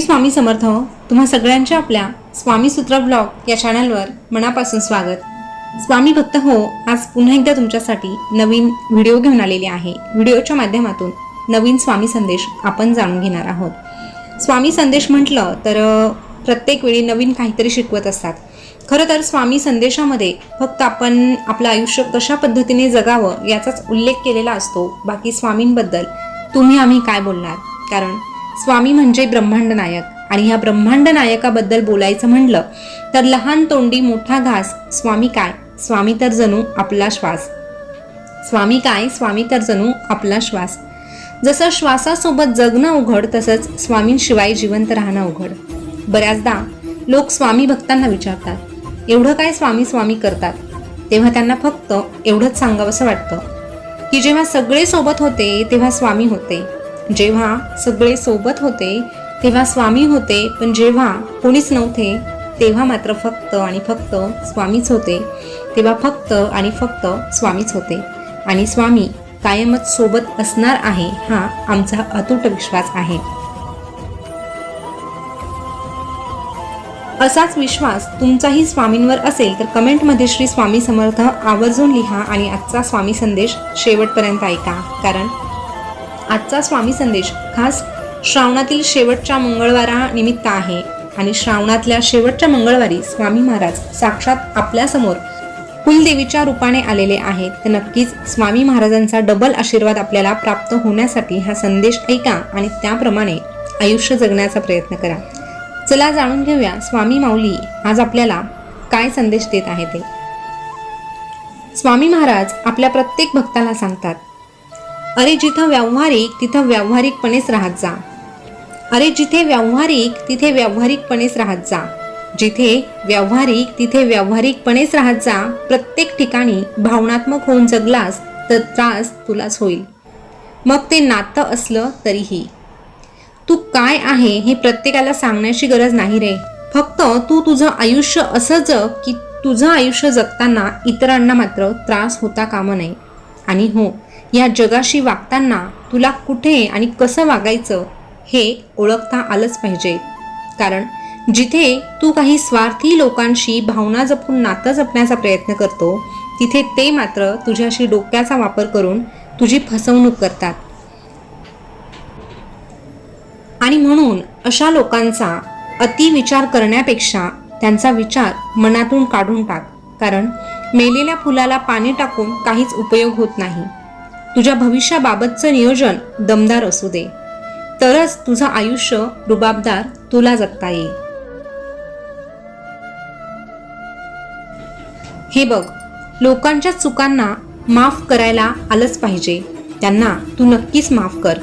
श्री स्वामी समर्थ हो. तुम्हा सगळ्यांच्या आपल्या स्वामी सूत्र ब्लॉग या चॅनलवर मनापासून स्वागत. स्वामी भक्त हो आज पुन्हा एकदा तुमच्यासाठी नवीन व्हिडिओ घेऊन आलेले आहे. व्हिडिओच्या माध्यमातून नवीन स्वामी संदेश आपण जाणून घेणार आहोत. स्वामी संदेश म्हटलं तर प्रत्येक वेळी नवीन काहीतरी शिकवत असतात. खरं तर स्वामी संदेशामध्ये फक्त आपण आपलं आयुष्य कशा पद्धतीने जगावं याचाच उल्लेख केलेला असतो. बाकी स्वामींबद्दल तुम्ही आम्ही काय बोलणार? कारण स्वामी म्हणजे ब्रह्मांड नायक. आणि ह्या ब्रह्मांड नायकाबद्दल बोलायचं म्हणलं तर लहान तोंडी मोठा घास स्वामी काय? स्वामी तर जणू आपला श्वास. स्वामी काय? स्वामी तर जणू आपला श्वास. जसं श्वासासोबत जगणं अवघड तसंच स्वामींशिवाय जिवंत राहणं अवघड बऱ्याचदा लोक स्वामी भक्तांना विचारतात एवढं काय स्वामी स्वामी करतात? तेव्हा त्यांना फक्त एवढंच सांगावंसं वाटतं की जेव्हा सगळे सोबत होते तेव्हा स्वामी होते. जेव्हा सगळे सोबत होते तेव्हा स्वामी होते पण जेव्हा कोणीच नव्हते तेव्हा मात्र फक्त आणि फक्त स्वामीच होते. तेव्हा फक्त आणि फक्त स्वामीच होते. आणि स्वामी कायमच सोबत असणार आहे हा आमचा अतूट विश्वास आहे. असाच विश्वास तुमचाही स्वामींवर असेल तर कमेंटमध्ये श्री स्वामी समर्थ आवर्जून लिहा आणि आजचा स्वामी संदेश शेवटपर्यंत ऐका. कारण आजचा स्वामी संदेश खास श्रावणातील शेवटच्या मंगळवारा निमित्त आहे. आणि श्रावणातल्या शेवटच्या मंगळवारी स्वामी महाराज साक्षात आपल्यासमोर कुलदेवीच्या रूपाने आलेले आहेत. तर नक्कीच स्वामी महाराजांचा डबल आशीर्वाद आपल्याला प्राप्त होण्यासाठी हा संदेश ऐका आणि त्याप्रमाणे आयुष्य जगण्याचा प्रयत्न करा. चला जाणून घेऊया स्वामी माऊली आज आपल्याला काय संदेश देत आहे ते. स्वामी महाराज आपल्या प्रत्येक भक्ताला सांगतात अरे जिथं व्यावहारिक तिथं व्यावहारिकपणेच राहत जा. अरे जिथे व्यावहारिक तिथे व्यावहारिकपणेच राहत जा. जिथे व्यावहारिक तिथे व्यावहारिकपणेच राहत जा. प्रत्येक ठिकाणी भावनात्मक होऊन जगलास तर त्रास तुलाच होईल. मग ते नातं असलं तरीही. तू काय आहे हे प्रत्येकाला सांगण्याची गरज नाही रे. फक्त तू तुझं आयुष्य असं जग की तुझं आयुष्य जगताना इतरांना मात्र त्रास होता कामा नये. आणि हो या जगाशी वागताना तुला कुठे आणि कसं वागायचं हे ओळखता आलंच पाहिजे. कारण जिथे तू काही स्वार्थी लोकांशी भावना जपून नातं जपण्याचा प्रयत्न करतो तिथे ते मात्र तुझ्याशी डोक्याचा वापर करून तुझी फसवणूक करतात. आणि म्हणून अशा लोकांचा अतिविचार करण्यापेक्षा त्यांचा विचार मनातून काढून टाक. कारण मेलेल्या फुलाला पाणी टाकून काहीच उपयोग होत नाही. तुझ्या भविष्याबाबतचं नियोजन दमदार असू दे. तरच तुझं आयुष्य रुबाबदार तुला जगता येईल. हे बघ लोकांच्या चुकांना माफ करायला आलंच पाहिजे. त्यांना तू नक्कीच माफ कर.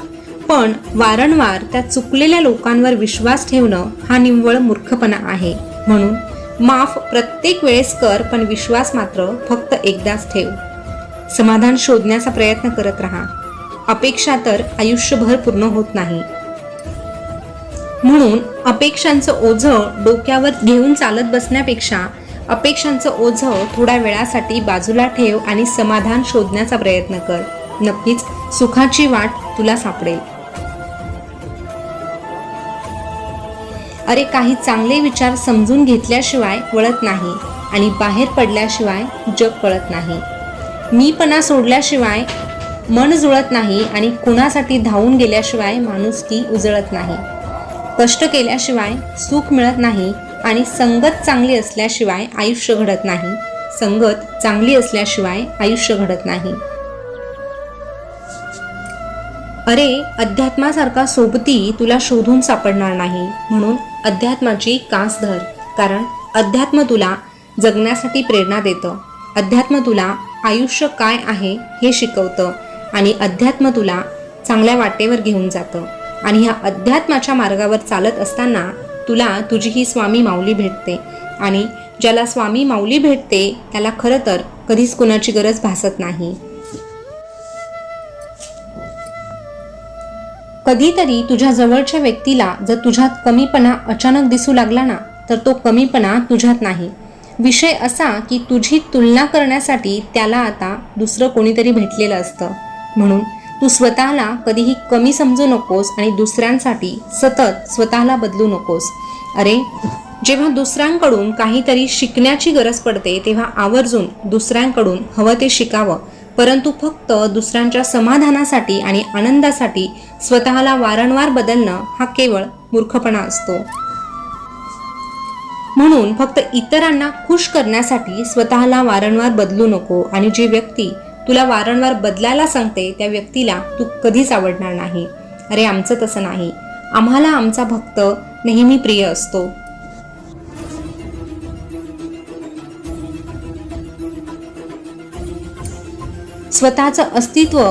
पण वारंवार त्या चुकलेल्या लोकांवर विश्वास ठेवणं हा निव्वळ मूर्खपणा आहे. म्हणून माफ प्रत्येक वेळेस कर पण विश्वास मात्र फक्त एकदाच ठेव. समाधान शोधण्याचा प्रयत्न करत राहा. अपेक्षा तर आयुष्यभर पूर्ण होत नाही. म्हणून अपेक्षांचं ओझं डोक्यावर घेऊन चालत बसण्यापेक्षा अपेक्षांचं ओझं थोड्या वेळासाठी बाजूला ठेव आणि समाधान शोधण्याचा प्रयत्न कर. नक्कीच सुखाची वाट तुला सापडेल. अरे काही चांगले विचार समजून घेतल्याशिवाय वळत नाही आणि बाहेर पडल्याशिवाय जग कळत नाही. मीपणा सोडल्याशिवाय मन जुळत नाही आणि कुणासाठी धावून गेल्याशिवाय माणूस ती उजळत नाही. कष्ट केल्याशिवाय सुख मिळत नाही आणि संगत चांगली असल्याशिवाय आयुष्य घडत नाही. संगत चांगली असल्याशिवाय आयुष्य घडत नाही. अरे अध्यात्मासारखा सोबती तुला शोधून सापडणार नाही. म्हणून अध्यात्माची कास धर. कारण अध्यात्म तुला जगण्यासाठी प्रेरणा देतं. अध्यात्म तुला आयुष्य काय आहे हे शिकवतं आणि अध्यात्म तुला चांगल्या वाटेवर घेऊन जातं. आणि ह्या अध्यात्माच्या मार्गावर चालत असताना तुला तुझी ही स्वामी माऊली भेटते. आणि ज्याला स्वामी माऊली भेटते त्याला खरं तर कधीच कुणाची गरज भासत नाही. कधीतरी तुझ्या जवळच्या व्यक्तीला जर तुझ्यात कमीपणा अचानक दिसू लागला ना तर तो कमीपणा तुझ्यात नाही. विषय असा की तुझी तुलना करण्यासाठी त्याला आता दुसरं कोणीतरी भेटलेलं असतं. म्हणून तू स्वतःला कधीही कमी समजू नकोस आणि दुसऱ्यांसाठी सतत स्वतःला बदलू नकोस. अरे जेव्हा दुसऱ्यांकडून काहीतरी शिकण्याची गरज पडते तेव्हा आवर्जून दुसऱ्यांकडून हवं ते शिकावं. परंतु फक्त दुसऱ्यांच्या समाधानासाठी आणि आनंदासाठी स्वतःला वारंवार बदलणं हा केवळ मूर्खपणा असतो. म्हणून फक्त इतरांना खुश करण्यासाठी स्वतःला वारंवार बदलू नको आणि जी व्यक्ती तुला वारंवार बदलायला सांगते त्या व्यक्तीला तू कधीच आवडणार नाही. अरे आमचं तसं नाही. आम्हाला आमचा भक्त नेहमी प्रिय असतो. स्वतःचं अस्तित्व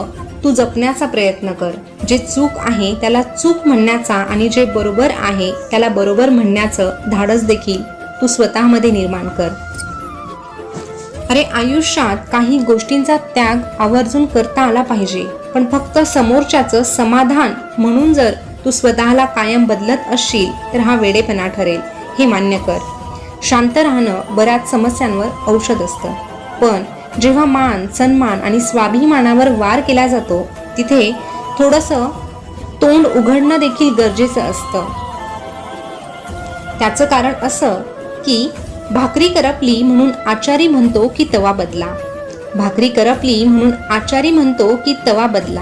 तू जपण्याचा प्रयत्न कर. जे चूक आहे त्याला चूक म्हणण्याचा आणि जे बरोबर आहे त्याला बरोबर म्हणण्याचं धाडस देखील तू स्वतःमध्ये निर्माण कर. अरे आयुष्यात काही गोष्टींचा त्याग आवर्जून करता आला पाहिजे पण फक्त समोरच्याचं समाधान म्हणून जर तू स्वतःला कायम बदलत असशील तर हा वेडेपणा ठरेल. हे मान्य कर. शांत राहणं बऱ्याच समस्यांवर औषध असतं. पण जेव्हा मान सन्मान आणि स्वाभिमानावर वार केला जातो तिथे थोडंसं तोंड उघडणं देखील गरजेचं असतं. त्याचं कारण असं की भाकरी करपली म्हणून आचारी म्हणतो की तवा बदला. भाकरी करपली म्हणून आचारी म्हणतो की तवा बदला.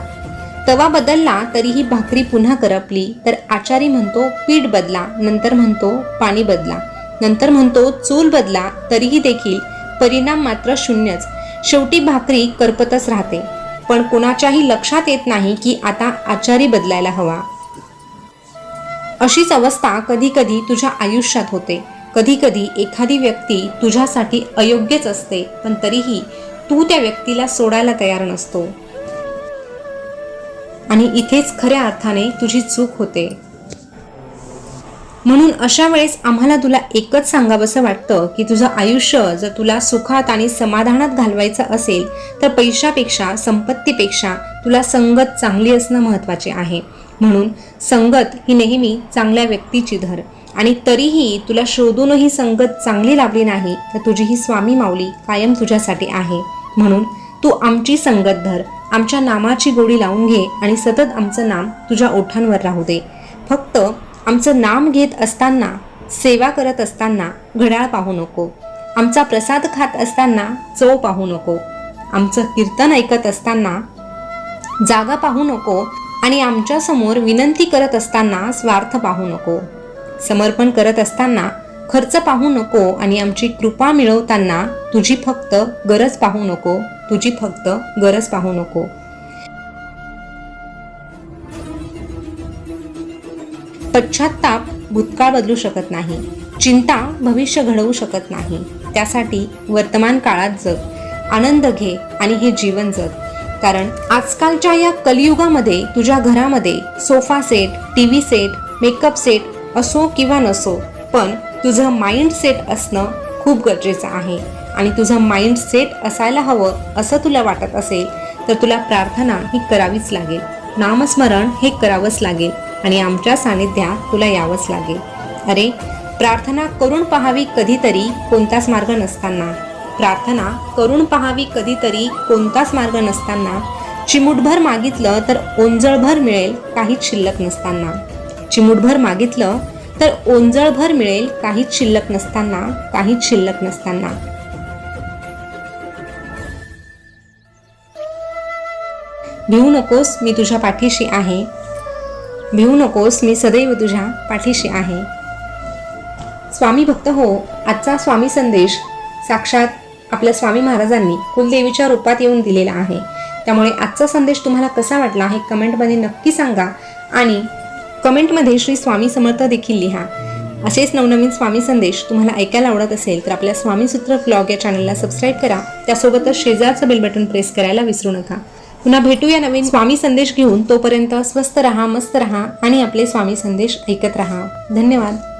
तवा बदलला तरीही भाकरी पुन्हा करपली तर आचारी म्हणतो पीठ बदला नंतर म्हणतो पाणी बदला. नंतर म्हणतो चूल बदला तरीही देखील परिणाम मात्र शून्यच. शेवटी भाकरी करपतच राहते. पण कोणाच्याही लक्षात येत नाही की आता आचारी बदलायला हवा. अशीच अवस्था कधी कधी तुझ्या आयुष्यात होते. कधी कधी एखादी व्यक्ती तुझ्यासाठी अयोग्यच असते पण तरीही तू त्या व्यक्तीला सोडायला तयार नसतो. आणि इथेच खऱ्या अर्थाने तुझी चूक होते. म्हणून अशा वेळेस आम्हाला तुला एकच सांगावंसं वाटतं की तुझं आयुष्य जर तुला सुखात आणि समाधानात घालवायचं असेल तर पैशापेक्षा संपत्तीपेक्षा तुला संगत चांगली असणं महत्त्वाचे आहे. म्हणून संगत ही नेहमी चांगल्या व्यक्तीची धर. आणि तरीही तुला शोधूनही संगत चांगली लाभली नाही तर तुझी ही स्वामी माऊली कायम तुझ्यासाठी आहे. म्हणून तू आमची संगत धर आमच्या नामाची गोडी लावून घे आणि सतत आमचं नाम तुझ्या ओठांवर राहू दे. फक्त आमचं नाम घेत असताना सेवा करत असताना घड्याळ पाहू नको. आमचा प्रसाद खात असताना चव पाहू नको. आमचं कीर्तन ऐकत असताना जागा पाहू नको आणि आमच्यासमोर विनंती करत असताना स्वार्थ पाहू नको. समर्पण करत असताना खर्च पाहू नको आणि आमची कृपा मिळवताना तुझी फक्त गरज पाहू नको. तुझी फक्त गरज पाहू नको. पश्चाताप भूतकाळ बदलू शकत नाही. चिंता भविष्य घडवू शकत नाही. त्यासाठी वर्तमान काळात जग आनंद घे आणि हे जीवन जग. कारण आजकालच्या या कलियुगामध्ये तुझ्या घरामध्ये sofa set T V set makeup set असो किंवा नसो पण तुझं माइंडसेट असणं खूप गरजेचं आहे. आणि तुझं माइंडसेट असायला हवं असं तुला वाटत असेल तर तुला प्रार्थना ही करावीच लागेल. नामस्मरण हे करावंच लागेल आणि आमच्या सानिध्यात तुला यावंच लागेल. अरे प्रार्थना करून पहावी कधीतरी कोणताच मार्ग नसताना. प्रार्थना करून पहावी कधीतरी कोणताच मार्ग नसताना. चिमुटभर मागितलं तर ओंजळभर मिळेल काहीच शिल्लक नसताना. चिमुटभर मागितलं तर ओंजळभर मिळेल काहीच शिल्लक नसताना काहीच शिल्लक नसताना. भिवू नकोस मी तुझ्या पाठीशी आहे. भिवू नकोस मी सदैव तुझ्या पाठीशी आहे. स्वामी भक्त हो आजचा स्वामी संदेश साक्षात आपल्या स्वामी महाराजांनी कुलदेवीच्या रूपात येऊन दिलेला आहे. त्यामुळे आजचा संदेश तुम्हाला कसा वाटला हे कमेंटमध्ये नक्की सांगा आणि कमेंटमध्ये श्री स्वामी समर्थ देखील लिहा. असेच नवनवीन स्वामी संदेश तुम्हाला ऐकायला आवडत असेल तर आपल्या स्वामी सूत्र ब्लॉग या चॅनलला सबस्क्राईब करा. त्यासोबतच शेजारचं बेल बटन प्रेस करायला विसरू नका. पुन्हा भेटूया नवीन स्वामी संदेश घेऊन तोपर्यंत स्वस्त रहा मस्त रहा आणि आपले स्वामी संदेश ऐकत रहा. धन्यवाद.